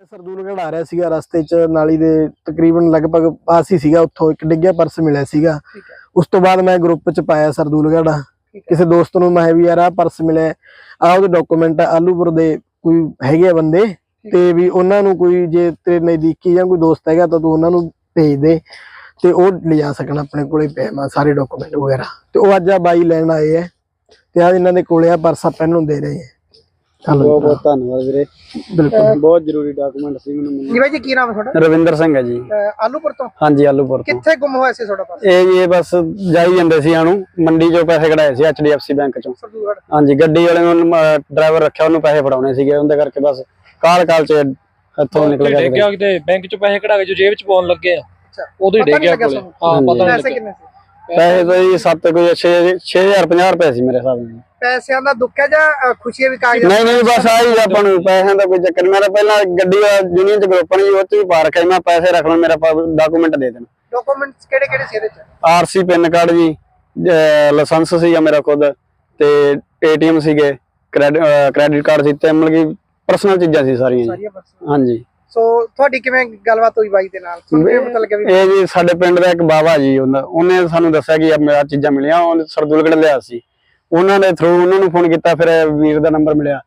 ਸਰਦੂਲਗੜ੍ਹ ਆ ਰਿਹਾ ਸੀਗਾ ਰਸਤੇ 'ਚ ਨਾਲੀ ਦੇ ਤਕਰੀਬਨ ਲਗਭਗ ਪਾਸ ਹੀ ਸੀਗਾ ਉੱਥੋਂ ਇੱਕ ਡਿੱਗਿਆ ਪਰਸ ਮਿਲਿਆ ਸੀਗਾ। ਉਸ ਤੋਂ ਬਾਅਦ ਮੈਂ ਗਰੁੱਪ 'ਚ ਪਾਇਆ ਸਰਦੂਲਗੜ੍ਹ। ਠੀਕ ਹੈ। ਕਿਸੇ ਦੋਸਤ ਨੂੰ ਮੈਂ ਵੀ ਯਾਰ ਆ ਪਰਸ ਮਿਲਿਆ ਆ ਉਹਦੇ ਡਾਕੂਮੈਂਟ ਆਲੂਪੁਰ ਦੇ ਕੋਈ ਹੈਗੇ ਬੰਦੇ ਤੇ ਵੀ ਉਹਨਾਂ ਨੂੰ ਕੋਈ ਜੇ ਤੇਰੇ ਨਜ਼ਦੀਕੀ ਜਾਂ ਕੋਈ ਦੋਸਤ ਹੈਗਾ ਤਾਂ ਤੂੰ ਉਹਨਾਂ ਨੂੰ ਭੇਜ ਦੇ ਤੇ ਉਹ ਲਿਜਾ ਸਕਣ ਆਪਣੇ ਕੋਲੇ ਪਿਆ ਮਾ ਸਾਰੇ ਡਾਕੂਮੈਂਟ ਵਗੈਰਾ। ਤੇ ਉਹ ਅੱਜ ਆ ਬਾਈ ਲੈਣ ਆਏ ਐ ਤੇ ਆ ਇਹਨਾਂ ਦੇ ਕੋਲੇ ਆ ਪਰਸ ਆਪਾਂ ਇਹਨੂੰ ਦੇ ਰਹੇ ਆ ਬਹੁਤ ਚਲੋ ਬਹੁਤ ਧੰਨਵਾਦ ਵੀਰੇ। ਬਿਲਕੁਲ। ਬਹੁਤ ਜ਼ਰੂਰੀ ਡਾਕੂਮੈਂਟ ਸੀ ਮੈਨੂੰ। ਜੀ ਬਾਈ ਜੀ ਕੀ ਨਾਮ ਹੈ ਤੁਹਾਡਾ? ਰਵਿੰਦਰ ਸਿੰਘ ਹੈ ਜੀ। ਅਹ ਆਲੂਪੁਰ ਤੋਂ? ਹਾਂਜੀ ਆਲੂਪੁਰ ਤੋਂ। ਕਿੱਥੇ ਗੁੰਮ ਹੋਇਆ ਸੀ ਤੁਹਾਡਾ ਪਰਸ ਇਹ ਜੀ ਇਹ ਬਸ ਜਾਈ ਜਾਂਦੇ ਸੀ ਆਣੂ। ਮੰਡੀ ਚੋਂ ਪੈਸੇ ਕਢਾਏ ਸੀ ਐਚਡੀਐਫਸੀ ਬੈਂਕ ਚੋਂ। ਸਰਦੂਲਗੜ੍ਹ। ਹਾਂਜੀ ਗੱਡੀ ਵਾਲੇ ਨੂੰ ਡਰਾਈਵਰ ਰੱਖਿਆ ਉਹਨੂੰ ਪੈਸੇ ਫੜਾਉਣੇ ਸੀਗੇ। ਉਹਦੇ ਕਰਕੇ ਬਸ ਕਾਲ ਕਾਲ ਚ ਇੱਥੋਂ ਨਿਕਲ ਗਿਆ ਕਿਤੇ ਬੈਂਕ ਚੋਂ ਪੈਸੇ ਕਢਾ ਕੇ ਜੋ ਜੇਬ ਚ ਪਾਉਣ ਲੱਗੇ ਆ। ਅੱਛਾ ਉਦੋਂ ਹੀ ਪਤਾ ਲੱਗਿਆ ਕੋਲੇ? ਹਾਂ। ਪਤਾ ਨਹੀਂ ਪੈਸੇ ਲੱਗਿਆ। ਕਿੰਨੇ ਸੀ? ਪੈਸੇ ਤਾਂ ਜੀ 7 ਕੋਈ 6 6050 ਰੁਪਏ ਸੀ ਮੇਰੇ ਹਿਸਾਬ ਨਾਲ। ਪੈਸਿਆਂ ਦਾ ਦੁੱਖ ਹੈ ਜਾਂ ਖੁਸ਼ੀ ਵੀ ਕਾਗਜ਼ ਨਹੀਂ ਨਹੀਂ ਬਸ ਆਹੀ ਆਪਾਂ ਨੂੰ ਪੈਸਿਆਂ ਦਾ ਕੋਈ ਚੱਕਰ। ਮੇਰਾ ਪਹਿਲਾਂ ਗੱਡੀ ਯੂਨੀਅਨ ਚ ਗਰੁੱਪ ਨਹੀਂ ਉਹ ਚ ਵੀ ਪਾ ਰੱਖਿਆ ਮੈਂ ਪੈਸੇ ਰੱਖ ਲਵਾਂ ਮੇਰਾ ਡਾਕੂਮੈਂਟ ਦੇ ਦੇਣ। ਡਾਕੂਮੈਂਟਸ ਕਿਹੜੇ ਕਿਹੜੇ ਸੀ ਇਹਦੇ ਚ ਆਰਸੀ ਪਿਨ ਕਾਰਡ ਜੀ ਲਾਇਸੈਂਸ ਸੀਗਾ ਮੇਰਾ ਖੁਦ ਤੇ ਏਟੀਐਮ ਸੀਗੇ ਕ੍ਰੈਡਿਟ ਕਾਰਡ ਸੀ ਤੇ ਮਤਲਬ ਕਿ ਪਰਸਨਲ ਚੀਜ਼ਾਂ ਸੀ ਸਾਰੀਆਂ ਜੀ। ਹਾਂਜੀ। ਸੋ ਤੁਹਾਡੀ ਕਿਵੇਂ ਗੱਲਬਾਤ ਹੋਈ ਬਾਈ ਦੇ ਨਾਲ? ਇਹ ਜੀ ਸਾਡੇ ਪਿੰਡ ਦਾ ਇੱਕ ਬਾਬਾ ਜੀ ਉਹਨੇ ਸਾਨੂੰ ਦੱਸਿਆ ਕਿ ਆ ਮੇਰਾ ਚੀਜ਼ਾਂ ਮਿਲੀਆਂ ਉਹਨੇ ਸਰਦੂਲਗੜ ਲਿਆ ਸੀ। ਉਹਨਾਂ ਦੇ ਥਰੂ ਉਹਨਾਂ ਨੂੰ ਫੋਨ ਕੀਤਾ ਫਿਰ ਵੀਰ ਦਾ ਨੰਬਰ ਮਿਲਿਆ।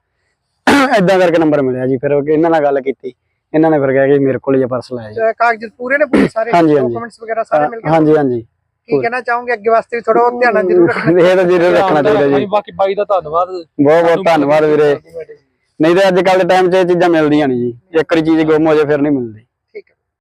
ਏਦਾਂ ਕਰਕੇ ਨੰਬਰ ਮਿਲਿਆ ਜੀ ਫਿਰ ਉਹ ਇਹਨਾਂ ਨਾਲ ਗੱਲ ਕੀਤੀ। ਇਹਨਾਂ ਨੇ ਫਿਰ ਕਿਹਾ ਕਿ ਮੇਰੇ ਕੋਲ ਹੀ ਪਰਸ ਲਾਇਆ ਜੀ। ਕਾਗਜ਼ ਪੂਰੇ ਨੇ ਪੂਰੇ ਸਾਰੇ? ਹਾਂਜੀ, ਹਾਂਜੀ। ਡਾਕੂਮੈਂਟਸ ਵਗੈਰਾ ਸਾਰੇ ਮਿਲ ਗਏ? ਹਾਂਜੀ ਹਾਂਜੀ। ਕੀ ਕਹਿਣਾ ਚਾਹੋਗੇ ਅੱਗੇ ਵਾਸਤੇ ਵੀ ਥੋੜਾ ਧਿਆਨ ਨਾਲ ਜ਼ਰੂਰ ਰੱਖਣਾ ਇਹ ਤਾਂ ਜ਼ਰੂਰ ਰੱਖਣਾ ਚਾਹੀਦਾ ਜੀ। ਬਾਕੀ ਬਾਈ ਦਾ ਧੰਨਵਾਦ। ਬਹੁਤ ਬਹੁਤ ਧੰਨਵਾਦ ਵੀਰੇ। ਨਹੀਂ ਤੇ ਅੱਜ ਕੱਲ ਦੇ ਟਾਈਮ 'ਚ ਇਹ ਚੀਜ਼ਾਂ ਮਿਲਦੀਆਂ ਨਹੀਂ ਜੀ। ਇੱਕ ਵਾਰੀ ਚੀਜ਼ ਗੁੰਮ ਹੋ ਜਾਏ ਫਿਰ ਨਹੀਂ ਮਿਲਦੀ।